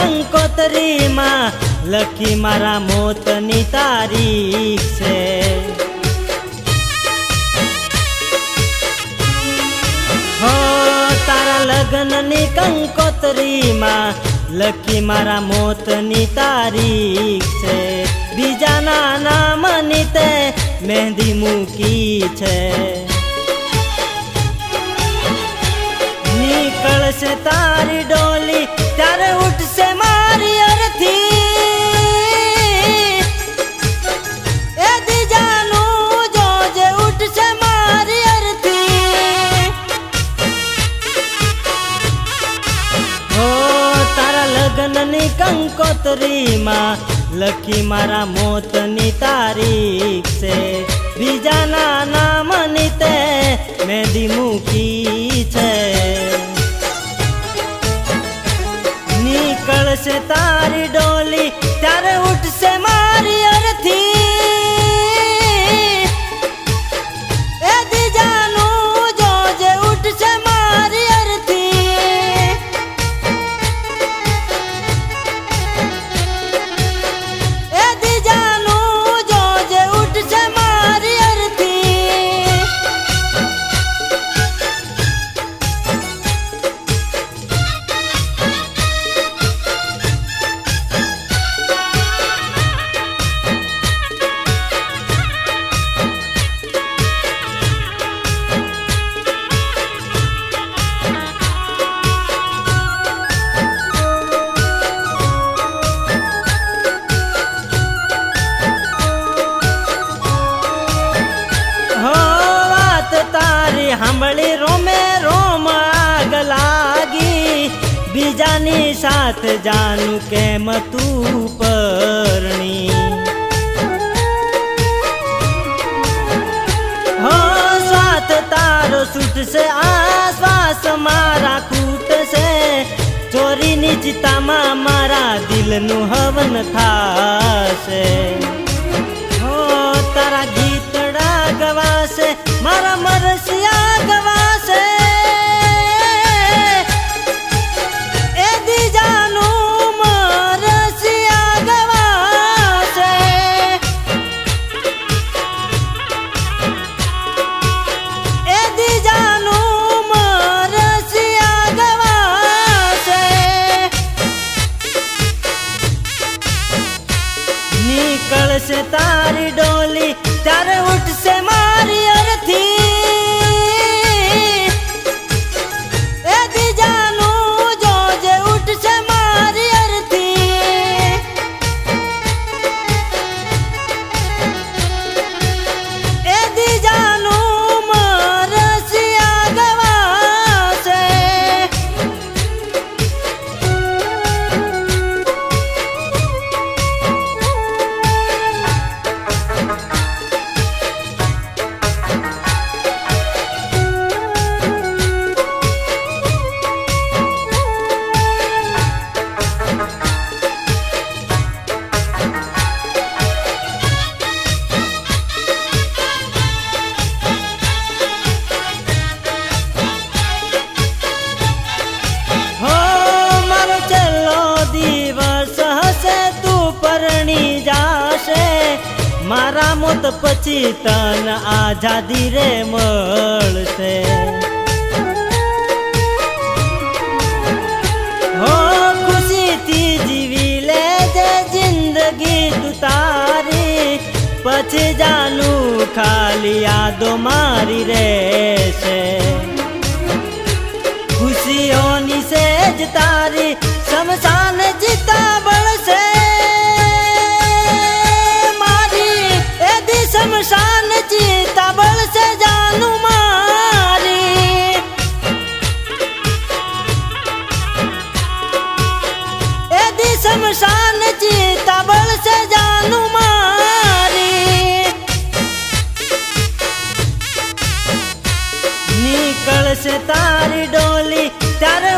કંકોતરીમાં લખી મારા મોતની તારીખ છે. તારા લગ્નની કંકોતરીમાં લખી મારા મોતની તારીખ છે. બીજાના નામની તે મહેંદી મૂકી છે. નીકળશે તારી ડોલી, ત્યારે ઉઠશે કંકોતરીમાં લખી મારા મોતની તારીખ છે. બીજાના નામની તે મેદી મૂકી છે. નીકળશે તારી ડોલી, ત્યારે ઉઠશે મારી બીજાની સાથ જાનું કેમ તું પરણી? હો સ્વાથ તારો છૂટશે, આશ્વાસ મારા ખૂટશે. ચોરીની ચિતામાં મારા દિલનું હવન થાશે. નીકળશે મોત પછી તન આઝાદી રે મળશે. હો, ખુશીથી જીવી લેજે જિંદગી તું તારી. પછી જાનું ખાલી યાદો મારી રહેશે નીકળશે તારી ડોલી. ત્યારે